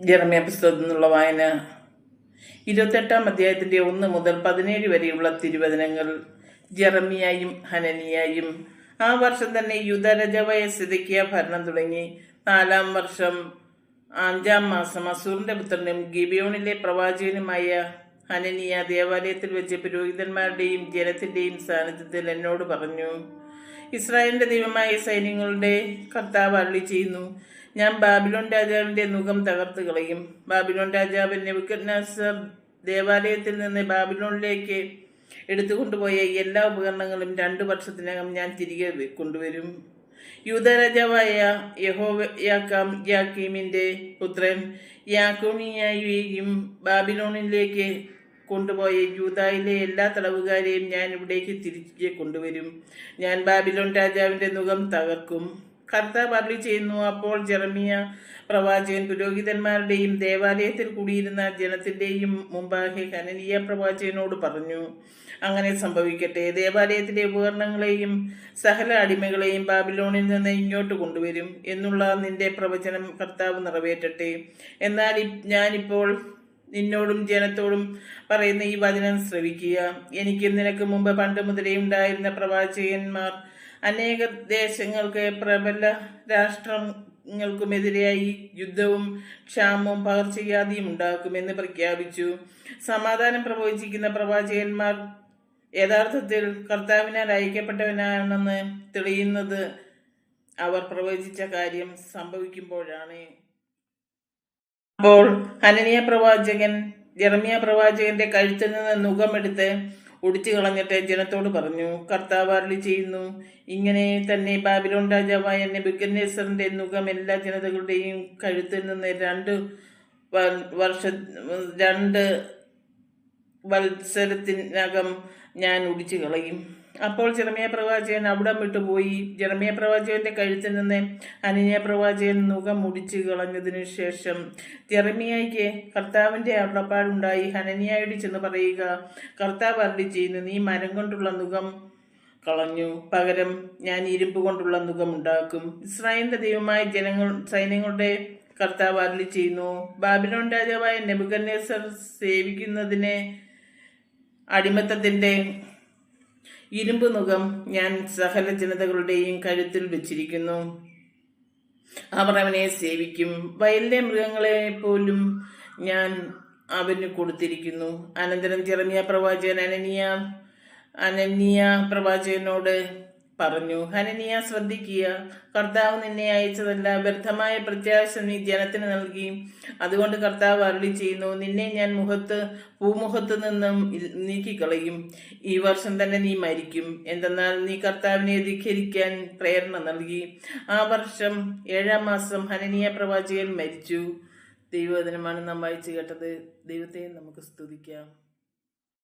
Jeremiah പുസ്തകത്തിൽ നിന്നുള്ള വായന. ഇരുപത്തെട്ടാം അധ്യായത്തിന്റെ ഒന്ന് മുതൽ പതിനേഴ് വരെയുള്ള തിരുവചനങ്ങൾ. ജെറമിയായും ഹനനിയായും. ആ വർഷം തന്നെ യുദ്ധരജവായ സിതയ്ക്കിയ ഭരണം തുടങ്ങി. നാലാം വർഷം അഞ്ചാം മാസം അസൂറിന്റെ പുത്രനും ഗിബിയോണിലെ പ്രവാചകനുമായ ഹനനിയ ദേവാലയത്തിൽ വെച്ച് പുരോഹിതന്മാരുടെയും ജനത്തിന്റെയും സാന്നിധ്യത്തിൽ എന്നോട് പറഞ്ഞു ഇസ്രായേലിന്റെ ദൈവമായ സൈന്യങ്ങളുടെ കർത്താവ് അള്ളി ചെയ്യുന്നു. ഞാൻ ബാബിലോൺ രാജാവിന്റെ മുഖം തകർത്ത് കളയും. ബാബിലോൺ രാജാവ് നെബുക്കദ്നസർ ദേവാലയത്തിൽ നിന്ന് ബാബിലോണിലേക്ക് എടുത്തുകൊണ്ടുപോയ എല്ലാ ഉപകരണങ്ങളും രണ്ടു വർഷത്തിനകം ഞാൻ തിരികെ കൊണ്ടുവരും. യൂതരാജാവായ യഹോയാക്കാം യാക്കീമിന്റെ പുത്രൻ യാക്കോമിയായും ബാബിലോണിലേക്ക് കൊണ്ടുപോയ യൂതായിലെ എല്ലാ തടവുകാരെയും ഞാൻ ഇവിടേക്ക് തിരികെ കൊണ്ടുവരും. ഞാൻ ബാബിലോൺ രാജാവിന്റെ മുഖം തകർക്കും. കർത്താവ് അരുളി ചെയ്യുന്നു അപ്പോൾ ജെറമിയ പ്രവാചകൻ പുരോഹിതന്മാരുടെയും ദേവാലയത്തിൽ കൂടിയിരുന്ന ജനത്തിന്റെയും മുമ്പാകെ കനനീയ പ്രവാചകനോട് പറഞ്ഞു അങ്ങനെ സംഭവിക്കട്ടെ. ദേവാലയത്തിലെ ഉപകരണങ്ങളെയും സഹല അടിമകളെയും ബാബിലോണിൽ നിന്ന് ഇങ്ങോട്ട് കൊണ്ടുവരും. എന്നുള്ള നിന്റെ പ്രവചനം കർത്താവ് നിറവേറ്റട്ടെ. എന്നാൽ ഞാനിപ്പോൾ നിന്നോടും ജനത്തോടും പറയുന്ന ഈ വചനം ശ്രവിക്കുക. എനിക്ക് നിനക്ക് മുമ്പ് പണ്ട് മുതലേ ഉണ്ടായിരുന്ന പ്രവാചകന്മാർ അനേക ദേശങ്ങൾക്ക് പ്രബല രാഷ്ട്രങ്ങൾക്കുമെതിരെയായി യുദ്ധവും ക്ഷാമവും പകർച്ചവ്യാധിയും ഉണ്ടാക്കുമെന്ന് പ്രഖ്യാപിച്ചു. സമാധാനം പ്രവചിക്കുന്ന പ്രവാചകന്മാർ യഥാർത്ഥത്തിൽ കർത്താവിനാൽ അയക്കപ്പെട്ടവനാണെന്ന് തെളിയുന്നത് അവർ പ്രവചിച്ച കാര്യം സംഭവിക്കുമ്പോഴാണ്. അപ്പോൾ ഹനനിയ പ്രവാചകൻ ജെറമിയ പ്രവാചകന്റെ കഴുത്തിൽ നിന്ന് നുഖമെടുത്ത് ഒടിച്ചു കളഞ്ഞിട്ട് ജനത്തോട് പറഞ്ഞു കർത്താവ് ചെയ്യുന്നു ഇങ്ങനെ തന്നെ ബാബിലോൺ രാജാവായ നെബുക്കന്നേസറിന്റെ നുഖം എല്ലാ ജനതകളുടെയും കഴുത്തിൽ നിന്ന് രണ്ട് വർഷ രണ്ട് വത്സരത്തിനകം ഞാൻ ഒടിച്ചു കളയും. അപ്പോൾ ജെറമിയ പ്രവാചകൻ അവിടം വിട്ടുപോയി ജെറമിയ പ്രവാചകന്റെ കഴുത്തിൽ നിന്ന് അനന്യ പ്രവാചകൻ മുഖം മുടിച്ചു കളഞ്ഞതിനു ശേഷം ജെറമിയായിക്ക് കർത്താവിന്റെ അടപ്പാടുണ്ടായി ഹനനിയായോട് ചെന്ന് പറയുക കർത്താവ് അരുടെ ചെയ്യുന്നു നീ മരം കൊണ്ടുള്ള മുഖം കളഞ്ഞു. പകരം ഞാൻ ഇരുമ്പ് കൊണ്ടുള്ള മുഖം ഉണ്ടാക്കും. ഇസ്രായേലിന്റെ ദൈവമായ ജനങ്ങൾ സൈന്യങ്ങളുടെ കർത്താവ് അരുളി ചെയ്യുന്നു. ബാബിലോൺ രാജാവായ നെബുക്കന്നേസർ സേവിക്കുന്നതിനെ അടിമത്തത്തിന്റെ ഇരുമ്പ് മുഖം ഞാൻ സകല ജനതകളുടെയും കഴുത്തിൽ വെച്ചിരിക്കുന്നു. അവർ അവനെ സേവിക്കും. വയലിലെ മൃഗങ്ങളെ പോലും ഞാൻ അവന് കൊടുത്തിരിക്കുന്നു. അനന്തരം ചെറമിയ പ്രവാചകൻ അനനിയ അനന്യ പ്രവാചകനോട് പറഞ്ഞു ഹനനിയ ശ്രദ്ധിക്കുക. കർത്താവ് നിന്നെ അയച്ചതല്ല. വ്യർത്ഥമായ പ്രത്യാശ നീ ജനത്തിന് നൽകി. അതുകൊണ്ട് കർത്താവ് അരുളി ചെയ്യുന്നു നിന്നെ ഞാൻ മുഖത്ത് ഭൂമുഖത്ത് നിന്നും നീക്കിക്കളയും. ഈ വർഷം തന്നെ നീ മരിക്കും. എന്തെന്നാൽ നീ കർത്താവിനെ ധിഖരിക്കാൻ പ്രേരണ നൽകി. ആ വർഷം ഏഴാം മാസം ഹനനിയ പ്രവാചകൻ മരിച്ചു. ദൈവവചനമാണ് നാം വായിച്ചു കേട്ടത്. ദൈവത്തെ നമുക്ക് സ്തുതിക്കാം.